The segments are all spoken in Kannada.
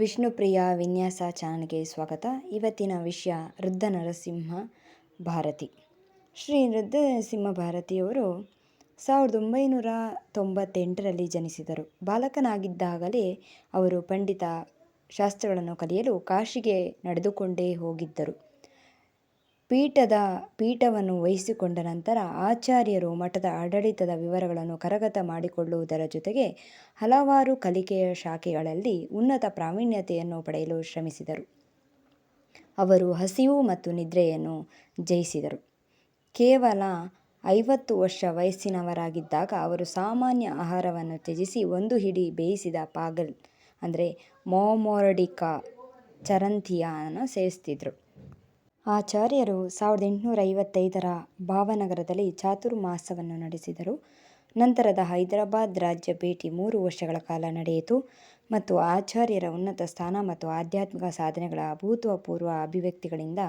ವಿಷ್ಣುಪ್ರಿಯ ವಿನ್ಯಾಸ ಚಾನಲ್ಗೆ ಸ್ವಾಗತ. ಇವತ್ತಿನ ವಿಷಯ ವೃದ್ಧ ನರಸಿಂಹ ಭಾರತಿ. ಶ್ರೀ ವೃದ್ಧ ನರಸಿಂಹ ಭಾರತಿಯವರು ಸಾವಿರದ ಒಂಬೈನೂರ ತೊಂಬತ್ತೆಂಟರಲ್ಲಿ ಜನಿಸಿದರು. ಬಾಲಕನಾಗಿದ್ದಾಗಲೇ ಅವರು ಪಂಡಿತ ಶಾಸ್ತ್ರಗಳನ್ನು ಕಲಿಯಲು ಕಾಶಿಗೆ ನಡೆದುಕೊಂಡೇ ಹೋಗಿದ್ದರು. ಪೀಠದ ಪೀಠವನ್ನು ವಹಿಸಿಕೊಂಡ ನಂತರ ಆಚಾರ್ಯರು ಮಠದ ಆಡಳಿತದ ವಿವರಗಳನ್ನು ಕರಗತ ಮಾಡಿಕೊಳ್ಳುವುದರ ಜೊತೆಗೆ ಹಲವಾರು ಕಲಿಕೆಯ ಶಾಖೆಗಳಲ್ಲಿ ಉನ್ನತ ಪ್ರಾವೀಣ್ಯತೆಯನ್ನು ಪಡೆಯಲು ಶ್ರಮಿಸಿದರು. ಅವರು ಹಸಿವು ಮತ್ತು ನಿದ್ರೆಯನ್ನು ಜಯಿಸಿದರು. ಕೇವಲ ಐವತ್ತು ವರ್ಷ ವಯಸ್ಸಿನವರಾಗಿದ್ದಾಗ ಅವರು ಸಾಮಾನ್ಯ ಆಹಾರವನ್ನು ತ್ಯಜಿಸಿ ಒಂದು ಹಿಡಿ ಬೇಯಿಸಿದ ಪಾಗಲ್, ಅಂದರೆ ಮೊಮೊರಡಿಕಾ ಚರಂತಿಯನ್ನು ಸೇವಿಸುತ್ತಿದ್ದರು. ಆಚಾರ್ಯರು ಸಾವಿರದ ಎಂಟುನೂರ ಐವತ್ತೈದರ ಭಾವನಗರದಲ್ಲಿ ಚಾತುರ್ಮಾಸವನ್ನು ನಡೆಸಿದರು. ನಂತರದ ಹೈದರಾಬಾದ್ ರಾಜ್ಯ ಭೇಟಿ ಮೂರು ವರ್ಷಗಳ ಕಾಲ ನಡೆಯಿತು ಮತ್ತು ಆಚಾರ್ಯರ ಉನ್ನತ ಸ್ಥಾನ ಮತ್ತು ಆಧ್ಯಾತ್ಮಿಕ ಸಾಧನೆಗಳ ಅಭೂತಪೂರ್ವ ಅಭಿವ್ಯಕ್ತಿಗಳಿಂದ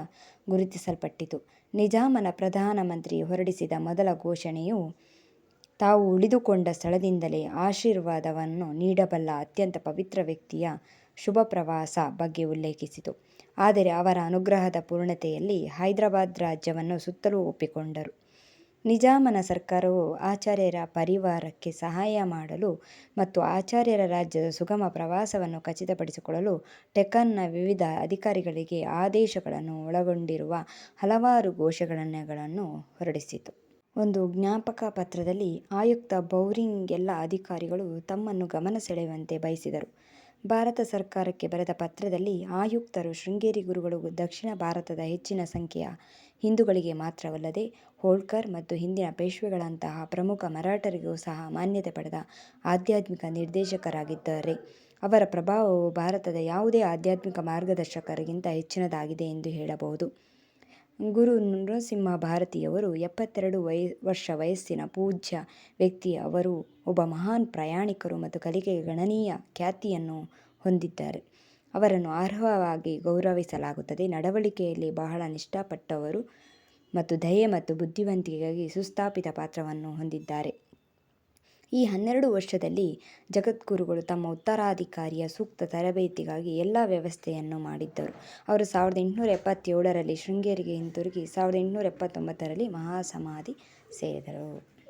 ಗುರುತಿಸಲ್ಪಟ್ಟಿತು. ನಿಜಾಮನ ಪ್ರಧಾನಮಂತ್ರಿ ಹೊರಡಿಸಿದ ಮೊದಲ ಘೋಷಣೆಯು ತಾವು ಉಳಿದುಕೊಂಡ ಸ್ಥಳದಿಂದಲೇ ಆಶೀರ್ವಾದವನ್ನು ನೀಡಬಲ್ಲ ಅತ್ಯಂತ ಪವಿತ್ರ ವ್ಯಕ್ತಿಯ ಶುಭ ಪ್ರವಾಸ ಬಗ್ಗೆ ಉಲ್ಲೇಖಿಸಿತು. ಆದರೆ ಅವರ ಅನುಗ್ರಹದ ಪೂರ್ಣತೆಯಲ್ಲಿ ಹೈದರಾಬಾದ್ ರಾಜ್ಯವನ್ನು ಸುತ್ತಲೂ ಒಪ್ಪಿಕೊಂಡರು. ನಿಜಾಮನ ಸರ್ಕಾರವು ಆಚಾರ್ಯರ ಪರಿವಾರಕ್ಕೆ ಸಹಾಯ ಮಾಡಲು ಮತ್ತು ಆಚಾರ್ಯರ ರಾಜ್ಯದ ಸುಗಮ ಪ್ರವಾಸವನ್ನು ಖಚಿತಪಡಿಸಿಕೊಳ್ಳಲು ಡೆಕ್ಕನ್ನ ವಿವಿಧ ಅಧಿಕಾರಿಗಳಿಗೆ ಆದೇಶಗಳನ್ನು ಒಳಗೊಂಡಿರುವ ಹಲವಾರು ಘೋಷಣೆಗಳನ್ನು ಹೊರಡಿಸಿತು. ಒಂದು ಜ್ಞಾಪಕ ಪತ್ರದಲ್ಲಿ ಆಯುಕ್ತ ಬೌರಿಂಗ್ ಎಲ್ಲ ಅಧಿಕಾರಿಗಳು ತಮ್ಮನ್ನು ಗಮನ ಸೆಳೆಯುವಂತೆ ಬಯಸಿದರು. ಭಾರತ ಸರ್ಕಾರಕ್ಕೆ ಬರೆದ ಪತ್ರದಲ್ಲಿ ಆಯುಕ್ತರು ಶೃಂಗೇರಿ ಗುರುಗಳು ದಕ್ಷಿಣ ಭಾರತದ ಹೆಚ್ಚಿನ ಸಂಖ್ಯೆಯ ಹಿಂದೂಗಳಿಗೆ ಮಾತ್ರವಲ್ಲದೆ ಹೋಳ್ಕರ್ ಮತ್ತು ಹಿಂದಿನ ಪೇಶ್ವೆಗಳಂತಹ ಪ್ರಮುಖ ಮರಾಠರಿಗೂ ಸಹ ಮಾನ್ಯತೆ ಪಡೆದ ಆಧ್ಯಾತ್ಮಿಕ ನಿರ್ದೇಶಕರಾಗಿದ್ದಾರೆ. ಅವರ ಪ್ರಭಾವವು ಭಾರತದ ಯಾವುದೇ ಆಧ್ಯಾತ್ಮಿಕ ಮಾರ್ಗದರ್ಶಕರಿಗಿಂತ ಹೆಚ್ಚಿನದಾಗಿದೆ ಎಂದು ಹೇಳಬಹುದು. ಗುರು ನೃಸಿಂಹ ಭಾರತಿಯವರು ಎಪ್ಪತ್ತೆರಡು ವಯ ವರ್ಷ ವಯಸ್ಸಿನ ಪೂಜ್ಯ ವ್ಯಕ್ತಿ. ಅವರು ಒಬ್ಬ ಮಹಾನ್ ಪ್ರಯಾಣಿಕರು ಮತ್ತು ಕಲಿಕೆಗೆ ಗಣನೀಯ ಖ್ಯಾತಿಯನ್ನು ಹೊಂದಿದ್ದಾರೆ. ಅವರನ್ನು ಅರ್ಹವಾಗಿ ಗೌರವಿಸಲಾಗುತ್ತದೆ. ನಡವಳಿಕೆಯಲ್ಲಿ ಬಹಳ ನಿಷ್ಠಾಪಟ್ಟವರು ಮತ್ತು ದಯೆ ಮತ್ತು ಬುದ್ಧಿವಂತಿಕೆಗಾಗಿ ಸುಸ್ಥಾಪಿತ ಪಾತ್ರವನ್ನು ಹೊಂದಿದ್ದಾರೆ. ಈ ಹನ್ನೆರಡು ವರ್ಷದಲ್ಲಿ ಜಗದ್ಗುರುಗಳು ತಮ್ಮ ಉತ್ತರಾಧಿಕಾರಿಯ ಸೂಕ್ತ ತರಬೇತಿಗಾಗಿ ಎಲ್ಲ ವ್ಯವಸ್ಥೆಯನ್ನು ಮಾಡಿದ್ದರು. ಅವರು ಸಾವಿರದ ಎಂಟುನೂರ ಎಪ್ಪತ್ತೇಳರಲ್ಲಿ ಶೃಂಗೇರಿಗೆ ಹಿಂತಿರುಗಿ, ಸಾವಿರದ ಎಂಟುನೂರ ಎಪ್ಪತ್ತೊಂಬತ್ತರಲ್ಲಿ ಮಹಾಸಮಾಧಿ ಸೇರಿದರು.